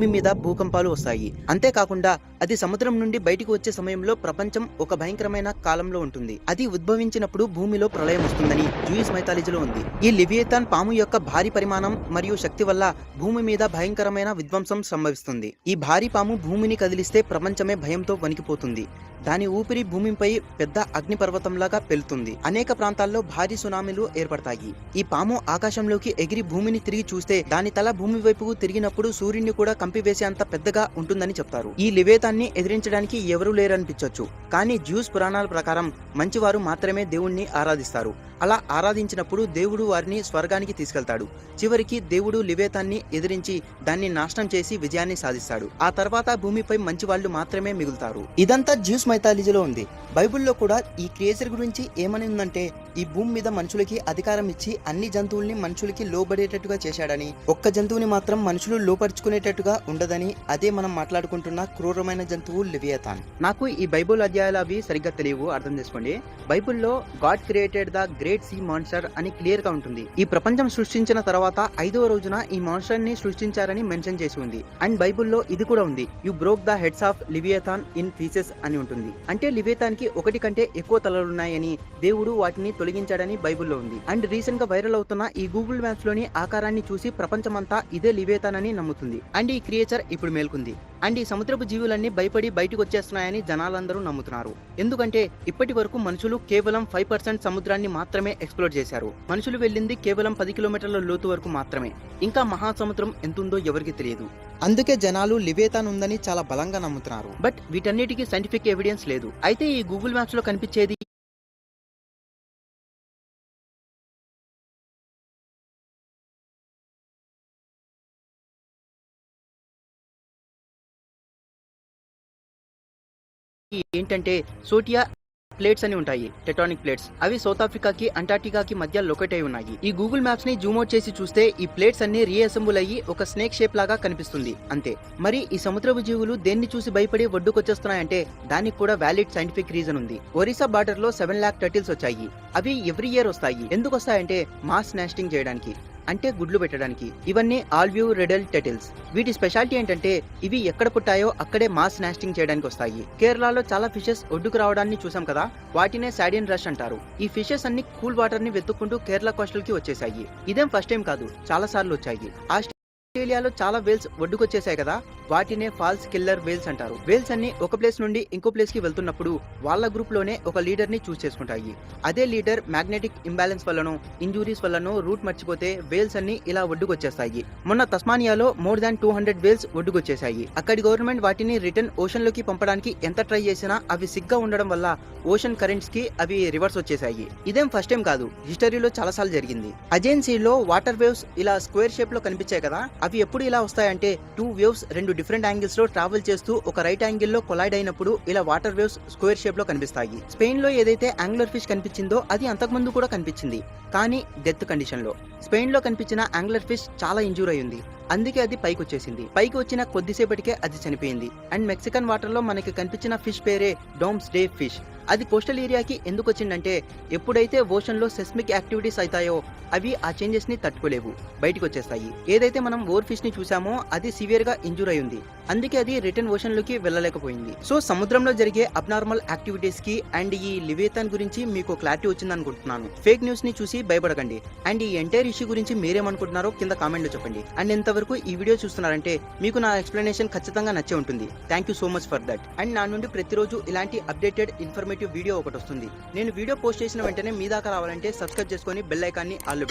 భూమి మీద భూకంపాలు వస్తాయి. అంతేకాకుండా అది సముద్రం నుండి బయటికి వచ్చే సమయంలో ప్రపంచం ఒక భయంకరమైన కాలంలో ఉంటుంది. అది ఉద్భవించినప్పుడు భూమిలో ప్రళయం వస్తుందని జూయిస్ మైథాలజీలో ఉంది. ఈ లివియేతాన్ పాము యొక్క భారీ పరిమాణం మరియు శక్తి వల్ల భూమి మీద భయంకరమైన విధ్వంసం సంభవిస్తుంది. ఈ భారీ పాము భూమిని కదిలిస్తే ప్రపంచమే భయంతో వణికిపోతుంది. దాని ఊపిరి భూమిపై పెద్ద అగ్నిపర్వతంలాగా పెళ్తుంది అనేక ప్రాంతాల్లో భారీ సునామీలు ఏర్పడతాయి. ఈ పాము ఆకాశంలోకి ఎగిరి భూమిని తిరిగి చూస్తే దాని తల భూమి వైపుకు తిరిగినప్పుడు సూర్యుని కూడా కంపివేసే అంత పెద్దగా ఉంటుందని చెప్తారు. ఈ నివేదాన్ని ఎదిరించడానికి ఎవరూ లేరనిపించవచ్చు కానీ జ్యూస్ పురాణాల ప్రకారం మంచివారు మాత్రమే దేవుణ్ణి ఆరాధిస్తారు. అలా ఆరాధించినప్పుడు దేవుడు వారిని స్వర్గానికి తీసుకెళ్తాడు. చివరికి దేవుడు లివేతాన్ని ఎదిరించి దాన్ని నాశనం చేసి విజయాన్ని సాధిస్తాడు. ఆ తర్వాత భూమిపై మంచి వాళ్ళు మాత్రమే మిగులుతారు. ఇదంతా జ్యూస్ మైథాలజీలో ఉంది. బైబిల్లో కూడా ఈ క్రియేచర్ గురించి ఏమని ఉందంటే ఈ భూమి మీద మనుషులకి అధికారం ఇచ్చి అన్ని జంతువుల్ని మనుషులకి లోబడేటట్టుగా చేశాడని ఒక్క జంతువుని మాత్రం మనుషులు లోపరుచుకునేటట్టుగా ఉండదని అదే మనం మాట్లాడుకుంటున్న క్రూరమైన జంతువు లివియతాన్. నాకు ఈ బైబుల్ అధ్యాయాలు అవి సరిగ్గా తెలియవు అర్థం చేసుకోండి. బైబిల్లో God created the great sea monster అని క్లియర్గా ఉంటుంది. ఈ ప్రపంచం సృష్టించిన తర్వాత ఐదవ రోజున ఈ మాన్స్టర్ని సృష్టించారని మెన్షన్ చేసి ఉంది. అండ్ బైబిల్లో ఇది కూడా ఉంది. You broke the heads of Leviathan in pieces అని ఉంటుంది. అంటే లివియథాన్కి ఒకటి కంటే ఎక్కువ తలలున్నాయని దేవుడు వాటిని తొలగించాడని బైబిల్లో ఉంది. అండ్ రీసెంట్గా వైరల్ అవుతున్న ఈ గూగుల్ మ్యాప్స్లోని ఆకారాన్ని చూసి ప్రపంచమంతా ఇదే లివేతాన్ అని నమ్ముతుంది. అండ్ ఈ క్రియేచర్ ఇప్పుడు మేల్కొంది. అండ్ ఈ సముద్రపు జీవులన్నీ భయపడి బయటకు వచ్చేస్తున్నాయని జనాలందరూ నమ్ముతున్నారు. ఎందుకంటే ఇప్పటి వరకు మనుషులు కేవలం ఫైవ్ పర్సెంట్ సముద్రాన్ని మాత్రమే ఎక్స్ప్లోర్ చేశారు. మనుషులు వెళ్ళింది కేవలం పది కిలోమీటర్ల లోతు వరకు మాత్రమే. ఇంకా మహాసముద్రం ఎంతుందో ఎవరికి తెలియదు. అందుకే జనాలు లివేతాన్ ఉందని చాలా బలంగా నమ్ముతున్నారు. బట్ వీటన్నిటికీ సైంటిఫిక్ ఎవిడెన్స్ లేదు. అయితే ఈ గూగుల్ మ్యాప్స్లో కనిపించేది ఏంటంటే సోటియా ప్లేట్స్ అని ఉంటాయి టెటానిక్ ప్లేట్స్. అవి సౌత్ ఆఫ్రికాకి అంటార్టికాకి మధ్య లొకేట్ అయి ఉన్నాయి. ఈ గూగుల్ మ్యాప్స్ని జూమ్ అవుట్ చేసి చూస్తే ఈ ప్లేట్స్ అన్ని రీఅసెంబుల్ అయ్యి ఒక స్నేక్ షేప్ లాగా కనిపిస్తుంది. అంతే. మరి ఈ సముద్రపు జీవులు దేన్ని చూసి భయపడి ఒడ్డుకొచ్చేస్తున్నాయంటే దానికి కూడా వ్యాలిడ్ సైంటిఫిక్ రీజన్ ఉంది. ఒరిస్సా బార్డర్లో సెవెన్ లాక్ టర్టిల్స్ వచ్చాయి. అవి ఎవ్రీ ఇయర్ వస్తాయి. ఎందుకు వస్తాయంటే మాస్ నాస్టింగ్ చేయడానికి. అంటే గుడ్లు పెట్టడానికి. ఇవన్నీ ఆల్వ్యూ రెడల్ టెటిల్స్. వీటి స్పెషాలిటీ ఏంటంటే ఇవి ఎక్కడ పుట్టాయో అక్కడే మాస్ నాస్టింగ్ చేయడానికి వస్తాయి. కేరళలో చాలా ఫిషెస్ ఒడ్డుకు రావడాన్ని చూసాం కదా వాటినే సాడియన్ రష్ అంటారు. ఈ ఫిషెస్ అన్ని కూల్ వాటర్ని వెతుక్కుంటూ కేరళ కోస్టల్కి వచ్చేసాయి ఇదేం ఫస్ట్ టైం కాదు చాలా సార్లు వచ్చాయి. ఆస్ట్రేలియాలో చాలా వేల్స్ ఒడ్డుకొచ్చేసాయి కదా వాటినే ఫాల్స్ కిల్లర్ వేల్స్ అంటారు. వేల్స్ అన్ని ఒక ప్లేస్ నుండి ఇంకో ప్లేస్కి వెళ్తున్నప్పుడు వాళ్ళ గ్రూప్లోనే ఒక లీడర్ని చూస్ చేసుకుంటాయి. అదే లీడర్ మ్యాగ్నెటిక్ ఇంబ్యాలెన్స్ వల్లనో ఇంజురీస్ వల్లనో రూట్ మర్చిపోతే వేల్స్ అన్ని ఇలా ఒడ్డుకొచ్చేస్తాయి. మొన్న తస్మానియాలో more than two hundred whales ఒడ్డుకొచ్చేసాయి అక్కడి గవర్నమెంట్ వాటిని రిటర్న్ ఓషన్లోకి పంపడానికి ఎంత ట్రై చేసినా అవి సిగ్గా ఉండడం వల్ల ఓషన్ కరెంట్స్కి అవి రివర్స్ వచ్చేసాయి ఇదేం ఫస్ట్ టైం కాదు. హిస్టరీలో చాలా సార్లు జరిగింది. అజెన్సీలో వాటర్ వేవ్స్ ఇలా స్క్వేర్ షేప్లో కనిపించాయి కదా అవి ఎప్పుడు ఇలా వస్తాయంటే టూ వేవ్స్ రెండు డిఫరెంట్ యాంగిల్స్లో ట్రావెల్ చేస్తూ ఒక రైట్ యాంగిల్లో కొలైడ్ అయినప్పుడు ఇలా వాటర్ వేవ్స్ స్క్వేర్ షేప్లో కనిపిస్తాయి. స్పెయిన్లో ఏదైతే యాంగులర్ ఫిష్ కనిపించిందో అది అంతకుముందు కూడా కనిపించింది కానీ డెత్ కండిషన్లో స్పెయిన్లో కనిపించిన యాంగులర్ ఫిష్ చాలా ఇంజూర్ అయింది అందుకే అది పైకి వచ్చేసింది పైకి వచ్చిన కొద్దిసేపటికే అది చనిపోయింది. అండ్ మెక్సికన్ వాటర్లో మనకి కనిపించిన ఫిష్ పేరే డోమ్స్ డే ఫిష్. అది కోస్టల్ ఏరియాకి ఎందుకు వచ్చిందంటే ఎప్పుడైతే ఓషన్లో సెస్మిక్ యాక్టివిటీస్ అవుతాయో అవి ఆ చేంజెస్ని తట్టుకోలేవు బయటకు వచ్చేస్తాయి ఏదైతే మనం ఓర్ ఫిష్ని చూసామో అది సివియర్గా ఇంజూర్ అయ్యింది. అందుకే అది రిటర్న్ ఓషన్లోకి వెళ్ళలేకపోయింది. సో సముద్రంలో జరిగే అబ్నార్మల్ యాక్టివిటీస్కి అండ్ ఈ లివేతాన్ గురించి మీకు క్లారిటీ వచ్చింది అనుకుంటున్నాను ఫేక్ న్యూస్ని చూసి భయపడకండి. అండ్ ఈ ఎంటైర్ ఇష్యూ గురించి మీరేమనుకుంటున్నారో కింద కామెంట్లో చెప్పండి. అండ్ ఎంతవరకు ఈ వీడియో చూస్తున్నారంటే మీకు నా ఎక్స్ప్లెనేషన్ ఖచ్చితంగా నచ్చే ఉంటుంది. Thank you so much for that. And నా నుండి ప్రతిరోజు ఇలాంటి అప్డేటెడ్ ఇన్ఫర్మేటివ్ వీడియో ఒకటి వస్తుంది. నేను వీడియో పోస్ట్ చేసిన వెంటనే మీ దాకా రావాలంటే సబ్స్క్రైబ్ చేసుకొని బెల్ ఐకాన్ని ఆల్